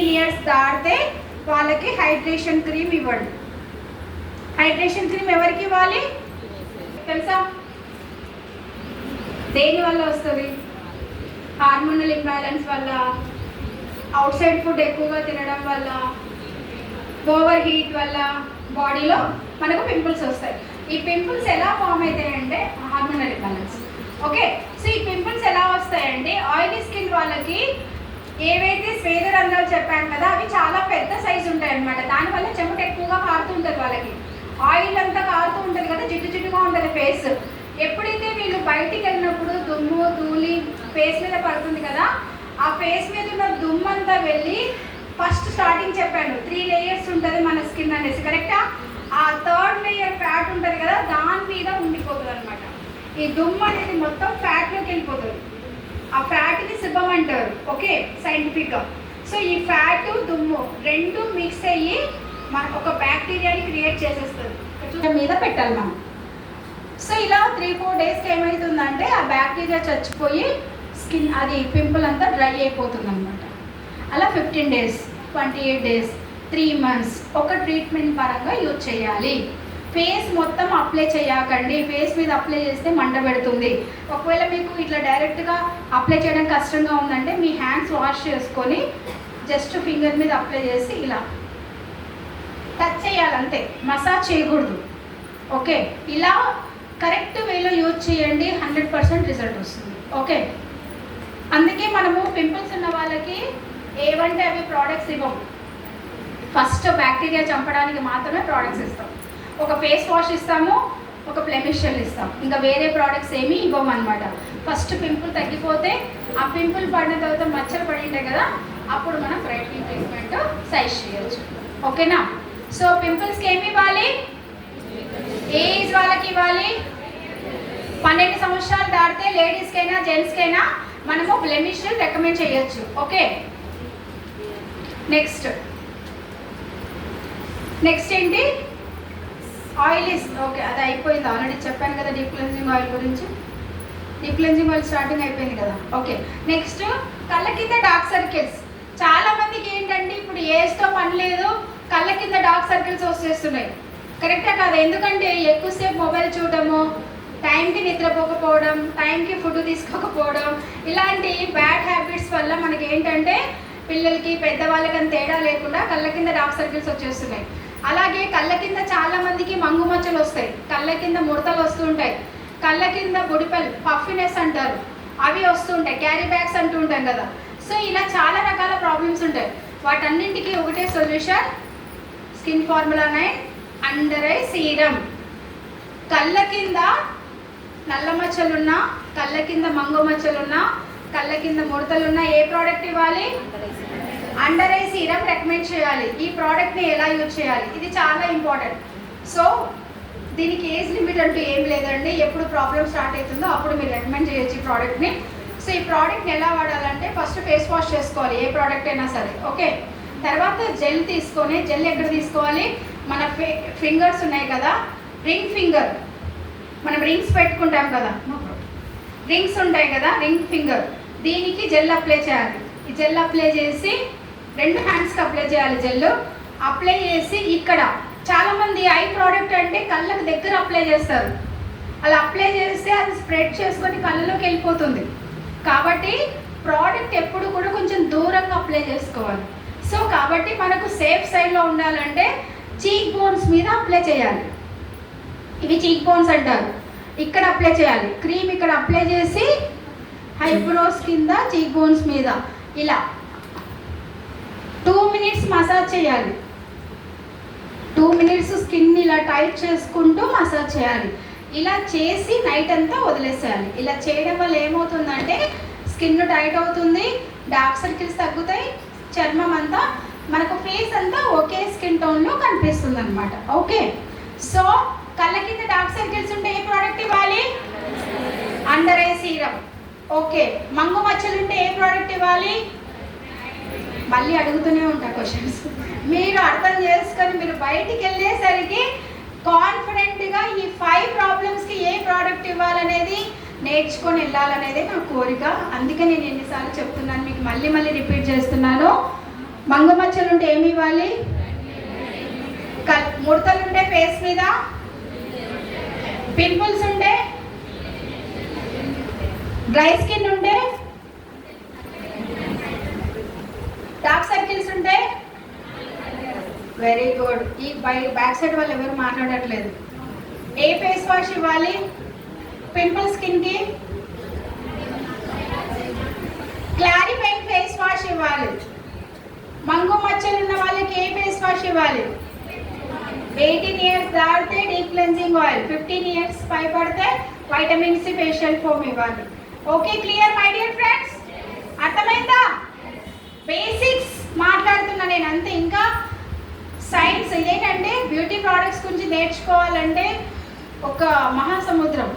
Years దాటితే వాళ్ళకి hydration cream ఇవ్వండి. హైడ్రేషన్ క్రీమ్ ఎవరికి ఇవ్వాలి? తెలుసా? దేని వల్ల వస్తుంది? హార్మోనల్ ఇంబ్యాలెన్స్ వల్ల అవుట్ సైడ్ ఫుడ్ ఎక్కువగా తినడం వల్ల ఓవర్ హీట్ వల్ల బాడీలో మనకు పింపుల్స్ వస్తాయి. ఈ పింపుల్స్ ఎలా ఫామ్ అవుతాయంటే హార్మోనల్ ఇంబ్యాలెన్స్ ఓకే సో ఈ పింపుల్స్ ఎలా వస్తాయంటే ఆయిలీ స్కిన్ వాళ్ళకి ఏవైతే స్వేద రంధ్రాలు చెప్పాను కదా అవి చాలా పెద్ద సైజు ఉంటాయి అనమాట దానివల్ల చెమట ఎక్కువగా కారుతుంటుంది వాళ్ళకి. ఆయిల్ అంతా కారుతూ ఉంటుంది కదా జిడ్డు జిడ్డుగా ఉంటుంది ఫేస్ ఎప్పుడైతే వీళ్ళు బయటికి వెళ్ళినప్పుడు దుమ్ము ధూళి ఫేస్ మీద పడుతుంది కదా ఆ ఫేస్ మీద ఉన్న దుమ్ము అంతా వెళ్ళి ఫస్ట్ స్టార్టింగ్ చెప్పాను. త్రీ లేయర్స్ ఉంటుంది మన స్కిన్ అనేసి కరెక్టా ఆ? థర్డ్ లేయర్ ఫ్యాట్ ఉంటుంది కదా దాని మీద ఉండిపోతుంది అనమాట ఈ దుమ్ము అనేది మొత్తం ఫ్యాట్లోకి ఫ్యాట్ని అంటారు ఓకే సైంటిఫిక్గా సో ఈ ఫ్యాట్ దుమ్ము రెండు మిక్స్ అయ్యి మన ఒక బ్యాక్టీరియాని క్రియేట్ చేసేస్తుంది. మీద పెట్టాలి మనం. సో ఇలా త్రీ ఫోర్ డేస్కి ఏమవుతుందంటే ఆ బ్యాక్టీరియా చచ్చిపోయి స్కిన్ అది పింపుల్ అంతా డ్రై అయిపోతుంది అనమాట అలా fifteen days twenty eight days three months ఒక ట్రీట్మెంట్ పరంగా యూజ్ చేయాలి. ఫేస్ మొత్తం అప్లై చేయకండి. ఫేస్ మీద అప్లై చేస్తే మంట పెడుతుంది. ఒకవేళ మీకు ఇట్లా డైరెక్ట్గా అప్లై చేయడం కష్టంగా ఉందంటే మీ హ్యాండ్స్ వాష్ చేసుకొని జస్ట్ ఫింగర్ మీద అప్లై చేసి ఇలా టచ్ చేయాలంతే. మసాజ్ చేయకూడదు. ఓకే ఇలా కరెక్ట్ వేలో యూజ్ చేయండి. హండ్రెడ్ పర్సెంట్ రిజల్ట్ వస్తుంది. ఓకే అందుకే మనము పింపుల్స్ ఉన్న వాళ్ళకి ఏవంటే అవి ప్రోడక్ట్స్ ఇవ్వం ఫస్ట్ బ్యాక్టీరియా చంపడానికి మాత్రమే ప్రోడక్ట్స్ ఇస్తాం. ఒక ఫేస్ వాష్ ఇస్తాము ఒక ప్లెమిషల్ ఇస్తాం. ఇంకా వేరే ప్రోడక్ట్స్ ఏమీ ఇవ్వమన్నమాట. ఫస్ట్ పింపుల్ తగ్గిపోతే ఆ పింపుల్ పడిన తర్వాత మచ్చలు పడి ఉంటాయి కదా అప్పుడు మనం బ్రైట్నింగ్ ట్రీట్మెంట్ సైజ్ చేయొచ్చు. ఓకేనా సో పింపుల్స్కి ఏమి ఇవ్వాలి? ఏ ఏజ్ వాళ్ళకి ఇవ్వాలి? పన్నెండు సంవత్సరాలు దాటితే లేడీస్కైనా జెంట్స్కైనా మనము బ్లెమిష్ రికమెండ్ చేయొచ్చు. ఓకే నెక్స్ట్ నెక్స్ట్ ఏంటి? ఆయిల్ ఇస్ ఓకే అది అయిపోయింది. ఆల్రెడీ చెప్పాను కదా డీప్ క్లెన్జింగ్ ఆయిల్ గురించి. డీప్ క్లెన్జింగ్ ఆయిల్ స్టార్టింగ్ అయిపోయింది కదా. ఓకే నెక్స్ట్ కళ్ళ కింద డార్క్ సర్కిల్స్. చాలా మందికి ఏంటంటే ఇప్పుడు ఏజ్తో పని లేదు కళ్ళ కింద డార్క్ సర్కిల్స్ వచ్చేస్తున్నాయి. కరెక్టా కాదు? ఎందుకంటే ఎక్కువసేపు మొబైల్ చూడటము టైంకి నిద్రపోకపోవడం టైంకి ఫుడ్ తీసుకోకపోవడం ఇలాంటి బ్యాడ్ హ్యాబిట్స్ వల్ల మనకి ఏంటంటే పిల్లలకి పెద్దవాళ్ళకి అని తేడా లేకుండా కళ్ళ కింద డార్క్ సర్కిల్స్ వచ్చేస్తున్నాయి. అలాగే కళ్ళ కింద చాలా మందికి మంగు మచ్చలు వస్తాయి. కళ్ళ కింద ముడతలు వస్తుంటాయి కళ్ళ కింద బుడిపల్ పఫినెస్ అంటారు. అవి వస్తుంటాయి క్యారీ బ్యాగ్స్ అంటూ ఉంటాం కదా. సో ఇలా చాలా రకాల ప్రాబ్లమ్స్ ఉంటాయి. వాటన్నింటికి ఒకటే solution skin formula nine under eye serum. కళ్ళ కింద నల్ల మచ్చలున్నా కళ్ళ కింద మంగు మచ్చలున్నా కళ్ళ కింద ముడతలున్నా ఏ ప్రోడక్ట్ ఇవ్వాలి? అండర్ ఐ సీరం రికమెండ్ చేయాలి. ఈ ప్రోడక్ట్ని ఎలా యూజ్ చేయాలి? ఇది చాలా ఇంపార్టెంట్ సో దీనికి ఏజ్ లిమిట్ అంటూ ఏం లేదండి. ఎప్పుడు ప్రాబ్లమ్ స్టార్ట్ అవుతుందో అప్పుడు మీరు రికమెండ్ చేయొచ్చు ఈ ప్రోడక్ట్ని సో ఈ ప్రోడక్ట్ని ఎలా వాడాలంటే ఫస్ట్ ఫేస్ వాష్ చేసుకోవాలి ఏ ప్రోడక్ట్ అయినా సరే. ఓకే తర్వాత జెల్ తీసుకొని జెల్ ఎక్కడ తీసుకోవాలి? మన ఫే ఫింగర్స్ ఉన్నాయి కదా? రింగ్ ఫింగర్ మనం రింగ్స్ పెట్టుకుంటాం కదా? రింగ్స్ ఉంటాయి కదా? రింగ్ ఫింగర్ దీనికి జెల్ అప్లై చేయాలి. ఈ జెల్ అప్లై చేసి రెండు హ్యాండ్స్కి అప్లై చేయాలి జెల్ అప్లై చేసి ఇక్కడ చాలా మంది ఐ ప్రోడక్ట్ అంటే కళ్ళకు దగ్గర అప్లై చేస్తారు. అలా అప్లై చేస్తే అది స్ప్రెడ్ చేసుకొని కళ్ళలోకి వెళ్ళిపోతుంది. కాబట్టి ప్రోడక్ట్ ఎప్పుడు కూడా కొంచెం దూరంగా అప్లై చేసుకోవాలి. సో కాబట్టి మనకు సేఫ్ సైడ్లో ఉండాలంటే చీక్ బోన్స్ మీద అప్లై చేయాలి. ఇవి చీక్ బోన్స్ అంటారు. ఇక్కడ అప్లై చేయాలి. క్రీమ్ ఇక్కడ అప్లై చేసి హైబ్రోస్ కింద చీక్ బోన్స్ మీద. ఇలా. టూ మినిట్స్ మసాజ్ చేయాలి. టూ మినిట్స్ స్కిన్ ఇలా టైట్ చేసుకుంటూ మసాజ్ చేయాలి. ఇలా చేసి నైట్ అంతా వదిలేసేయాలి. ఇలా చేయడం వల్ల ఏమవుతుందంటే స్కిన్ టైట్ అవుతుంది డార్క్ సర్కిల్స్ తగ్గుతాయి చర్మం అంతా మనకు ఫేస్ అంతా ఒకే స్కిన్ టోన్లో కనిపిస్తుంది అనమాట ఓకే? సో కళ్ళ కింద డార్క్ సర్కిల్స్ ఉంటే ఏ ప్రోడక్ట్ ఇవ్వాలి? Under eye serum okay? మంగు మచ్చలు ఉంటే ఏ ప్రోడక్ట్ ఇవ్వాలి? మళ్ళీ అడుగుతూనే ఉంటా క్వశ్చన్స్ మీరు అర్థం చేసుకొని మీరు బయటికి వెళ్ళేసరికి కాన్ఫిడెంట్గా ఈ ఫైవ్ ప్రాబ్లమ్స్కి ఏ ప్రోడక్ట్ ఇవ్వాలనేది నేర్చుకొని వెళ్ళాలనేదే నా కోరిక. అందుకే నేను ఎన్నిసార్లు చెప్తున్నాను మీకు మళ్ళీ మళ్ళీ రిపీట్ చేస్తున్నాను. మంగమచ్చలు ఉంటే ఏమి ఇవ్వాలి? కల్- ముడతలు ఉంటే ఫేస్ మీద? పింపుల్స్ ఉంటే? డ్రై స్కిన్ ఉంటే డార్క్ సర్కిల్స్ ఉంటే వెరీ గుడ్ ఈ బై బ్యాక్ సైడ్ వాళ్ళు ఎవరు మాట్లాడట్లేదు. ఏ ఫేస్ వాష్ ఇవ్వాలి? పింపుల్ స్కిన్కి క్లారిఫైడ్ ఫేస్ వాష్ ఇవ్వాలి. మంగు మచ్చలు ఉన్న వాళ్ళకి ఏ ఫేస్ వాష్ ఇవ్వాలి? ఎయిటీన్ ఇయర్స్ దాటితే deep cleansing oil fifteen years పైపడితే vitamin C facial foam ఇవ్వాలి. Okay clear my dear friends beauty products గురించి నేర్చుకోవాలంటే ఒక మహాసముద్రం.